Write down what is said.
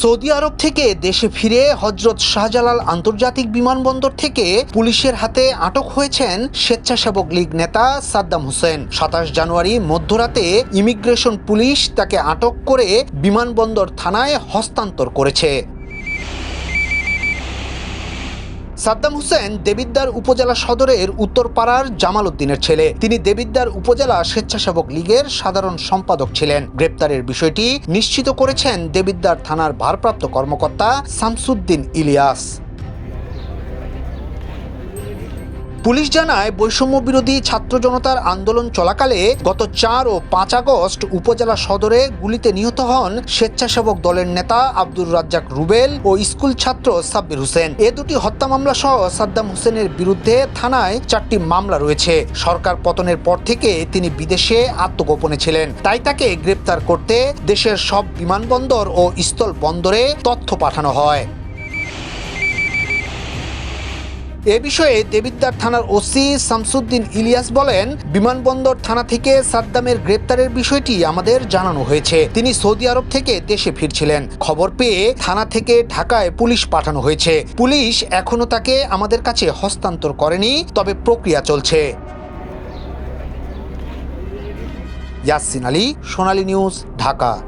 Saudi আরব থেকে দেশে ফিরে হজরত শাহজালাল আন্তর্জাতিক বিমানবন্দর থেকে পুলিশের হাতে আটক হয়েছেন স্বেচ্ছাসেবক লীগ নেতা সাদ্দাম হোসেন। সাতাশ জানুয়ারি মধ্যরাতে ইমিগ্রেশন পুলিশ তাকে আটক করে বিমানবন্দর থানায় হস্তান্তর করেছে। সাদ্দাম হুসেন দেবিদ্দার উপজেলা সদরের উত্তরপাড়ার জামাল উদ্দিনের ছেলে। তিনি দেবিদ্দার উপজেলা স্বেচ্ছাসেবক লীগের সাধারণ সম্পাদক ছিলেন। গ্রেপ্তারের বিষয়টি নিশ্চিত করেছেন দেবিদ্দার থানার ভারপ্রাপ্ত কর্মকর্তা শামসুদ্দিন ইলিয়াস। পুলিশ জানায় বৈষম্য বিরোধী ছাত্র জনতার আন্দোলন চলাকালে গত চার ও পাঁচ আগস্ট উপজেলা সদরে গুলিতে নিহত হন স্বেচ্ছাসেবক দলের নেতা আব্দুর রাজ্জাক রুবেল ও স্কুল ছাত্র সাব্বির হোসেন। এ দুটি হত্যা মামলা সহ সাদ্দাম হোসেনের বিরুদ্ধে থানায় চারটি মামলা রয়েছে। সরকার পতনের পর থেকে তিনি বিদেশে আত্মগোপনে ছিলেন। তাই তাকে গ্রেপ্তার করতে দেশের সব বিমানবন্দর ও স্থল বন্দরে তথ্য পাঠানো হয়। এ বিষয়ে দেবিদ্দার থানার ওসি শামসুদ্দিন ইলিয়াস বলেন, বিমানবন্দর থানা থেকে সাদ্দামের গ্রেপ্তারের বিষয়টি আমাদের জানানো হয়েছে। তিনি সৌদি আরব থেকে দেশে ফিরছিলেন। খবর পেয়ে থানা থেকে ঢাকায় পুলিশ পাঠানো হয়েছে। পুলিশ এখনও তাকে আমাদের কাছে হস্তান্তর করেনি, তবে প্রক্রিয়া চলছে। ইয়াসিন আলী, সোনালী নিউজ, ঢাকা।